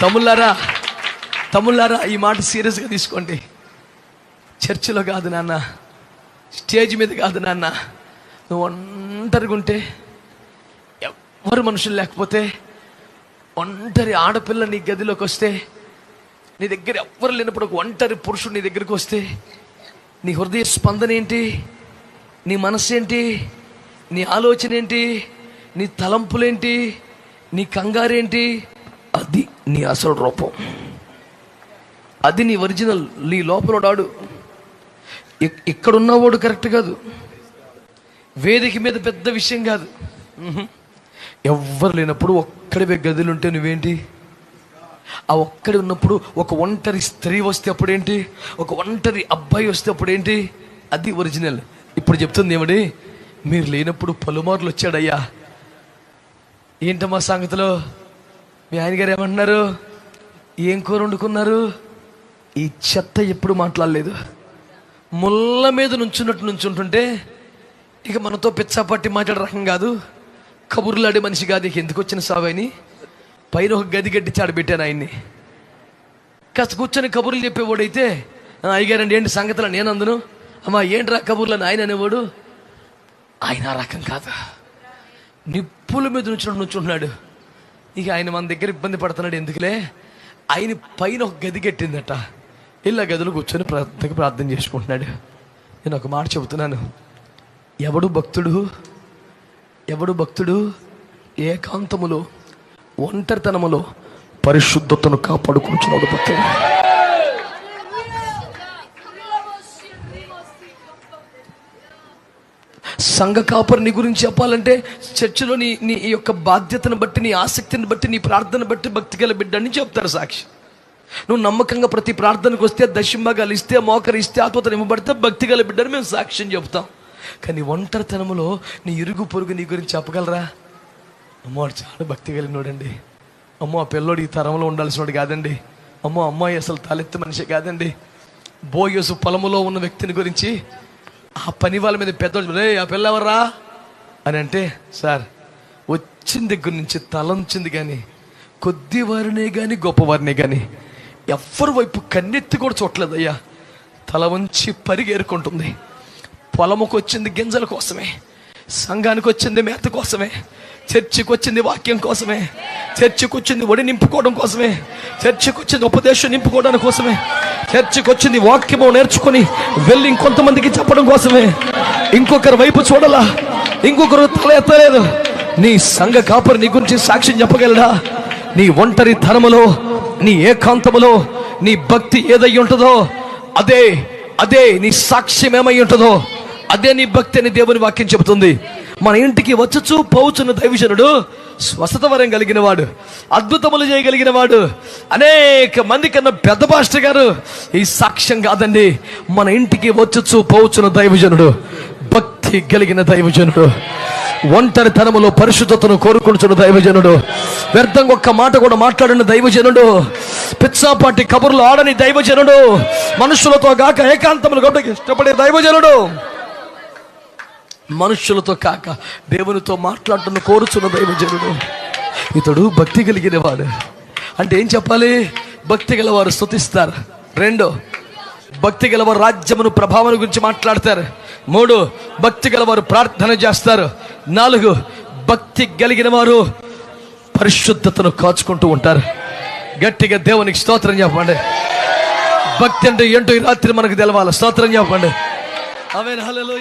తమ్ముళ్ళారా తమ్ముళ్ళారా ఈ మాట సీరియస్గా తీసుకోండి. చర్చిలో కాదు నాన్న స్టేజ్ మీద కాదు నాన్న. నువ్వు ఒంటరిగా ఉంటే ఎవరు మనుషులు లేకపోతే ఒంటరి ఆడపిల్ల నీ గదిలోకి వస్తే నీ దగ్గర ఎవ్వరు లేనప్పుడు ఒక ఒంటరి పురుషుడు నీ దగ్గరికి వస్తే నీ హృదయ స్పందన ఏంటి నీ మనస్సు ఏంటి నీ ఆలోచన ఏంటి నీ తలంపులేంటి నీ కంగారేంటి అది నీ అసలు రూపం. అది నీ ఒరిజినల్ నీ లోపల వాడు ఇక్కడ ఉన్నవాడు కరెక్ట్ కాదు. వేదిక మీద పెద్ద విషయం కాదు. ఎవ్వరు లేనప్పుడు ఒక్కడివే గదిలుంటే నువ్వేంటి? ఆ ఒక్కడి ఉన్నప్పుడు ఒక ఒంటరి స్త్రీ వస్తే అప్పుడేంటి? ఒక ఒంటరి అబ్బాయి వస్తే అప్పుడేంటి? అది ఒరిజినల్. ఇప్పుడు చెప్తుంది ఏమిటి మీరు లేనప్పుడు పలుమార్లు వచ్చాడయ్యా. ఏంటమ్మా సంగతిలో? మీ ఆయన గారు ఏమంటున్నారు ఏం కూర వండుకున్నారు? ఈ చెత్త ఎప్పుడు మాట్లాడలేదు. ముళ్ళ మీద నుంచున్నట్టు నుంచుంటుంటే ఇక మనతో పిచ్చాపట్టి మాట్లాడే రకం కాదు. కబుర్లాడే మనిషి కాదు. ఇక ఎందుకు వచ్చిన సావని? పైన ఒక గది గడ్డి చాడబెట్టాను ఆయన్ని. కాస్త కూర్చొని కబుర్లు చెప్పేవాడైతే "ఆ, అయ్యగారండి ఏంటి సంగతులు? నేను అందును. అమ్మా ఏంట్రా కబుర్లని? ఆయన అనేవాడు. ఆయన ఆ రకం కాదు. నిప్పుల మీద నుంచుని నుంచుంటున్నాడు. ఇక ఆయన మన దగ్గర ఇబ్బంది పడుతున్నాడు ఎందుకులే? ఆయన పైన ఒక గది కట్టిందట. ఇలా గదిలో కూర్చొని ప్రార్థనకి ప్రార్థన చేసుకుంటున్నాడు. నేను ఒక మాట చెబుతున్నాను. ఎవడు భక్తుడు ఎవడు భక్తుడు ఏకాంతములో ఒంటరితనములో పరిశుద్ధతను కాపాడుకుంటున్నాడు భక్తుడు. సంఘ కాపరిని గురించి చెప్పాలంటే చర్చిలో నీ నీ యొక్క బాధ్యతను బట్టి నీ ఆసక్తిని బట్టి నీ ప్రార్థన బట్టి భక్తి గల బిడ్డ అని చెప్తారు సాక్షి. నువ్వు నమ్మకంగా ప్రతి ప్రార్థనకు వస్తే దశంభాగాలు ఇస్తే మోకరిస్తే ఆత్మతను ఇవ్వబడితే భక్తి గల బిడ్డని మేము సాక్ష్యం చెప్తాం. కానీ ఒంటరితనములో నీ ఇరుగు పొరుగు నీ గురించి చెప్పగలరా? అమ్మో వాడు చాలా భక్తి కలిగినోడండి. అమ్మో ఆ పిల్లోడు ఈ తరంలో ఉండాల్సినోడు కాదండి. అమ్మో అమ్మాయి అసలు తలెత్తి మనిషి కాదండి. బోయసు పొలములో ఉన్న వ్యక్తిని గురించి ఆ పని వాళ్ళ మీద పెద్దోడు రే ఆ పిల్ల ఎవర్రా? అని అంటే సార్ వచ్చిన దగ్గర నుంచి తలంచింది కానీ కొద్ది వారినే కానీ గొప్పవారినే కానీ ఎవరి వైపు కన్నెత్తి కూడా చూడలేదయ్యా తల వంచి పరిగేరుకుంటుంది. పొలముకు వచ్చింది గింజల కోసమే సంఘానికి వచ్చింది మేత కోసమే చర్చికి వచ్చింది వాక్యం కోసమే చర్చికి వచ్చింది ఒడి నింపుకోవడం కోసమే చర్చికి వచ్చింది ఉపదేశం నింపుకోవడానికి కోసమే చర్చికి వచ్చింది వాక్యము నేర్చుకుని వెళ్ళి ఇంకొంతమందికి చెప్పడం కోసమే. ఇంకొకరి వైపు చూడలా. ఇంకొకరు తల ఎత్తలేదు. నీ సంఘ కాపరి నీ గురించి సాక్ష్యం చెప్పగలడా? నీ ఒంటరి ధనములో నీ ఏకాంతములో నీ భక్తి ఏదై ఉంటుందో అదే అదే నీ సాక్ష్యం ఏమై ఉంటుందో అదే నీ భక్తి అని దేవుని వాక్యం చెబుతుంది. మన ఇంటికి వచ్చుచు పోవచ్చున్న దైవజనుడు స్వస్థత వరం కలిగిన వాడు అద్భుతములు చేయగలిగిన వాడు అనేక మంది కన్నా పెద్ద పాస్టర్ గారు ఈ సాక్ష్యం కాదండి మన ఇంటికి వచ్చుచు పోవచ్చున దైవజనుడు భక్తి కలిగిన దైవజనుడు. ఒంటరితనములో పరిశుద్ధతను కోరుకుంటున్న దైవజనుడు. వ్యర్థంగా ఒక్క మాట కూడా మాట్లాడిన దైవజనుడు. పిచ్చాపాటి కబుర్లు ఆడని దైవజనుడు. మనుషులతో గాక ఏకాంతములు గొప్పకి ఇష్టపడే దైవజనుడు. మనుషులతో కాక దేవునితో మాట్లాడుతున్న కోరుచున్న దైవజనుడు. ఇతడు భక్తి కలిగిన వాడు. అంటే ఏం చెప్పాలి? భక్తి గలవారు స్తుతిస్తారు. రెండు భక్తి గలవారు రాజ్యమును ప్రభావం గురించి మాట్లాడతారు. మూడు భక్తి గలవారు ప్రార్థన చేస్తారు. నాలుగు భక్తి కలిగిన వారు పరిశుద్ధతను కాచుకుంటూ ఉంటారు. గట్టిగా దేవునికి స్తోత్రం చెప్పండి. భక్తి అంటే ఏంటో ఈ రాత్రి మనకు తెలవాలి. స్తోత్రం చెప్పండి. అవే హలో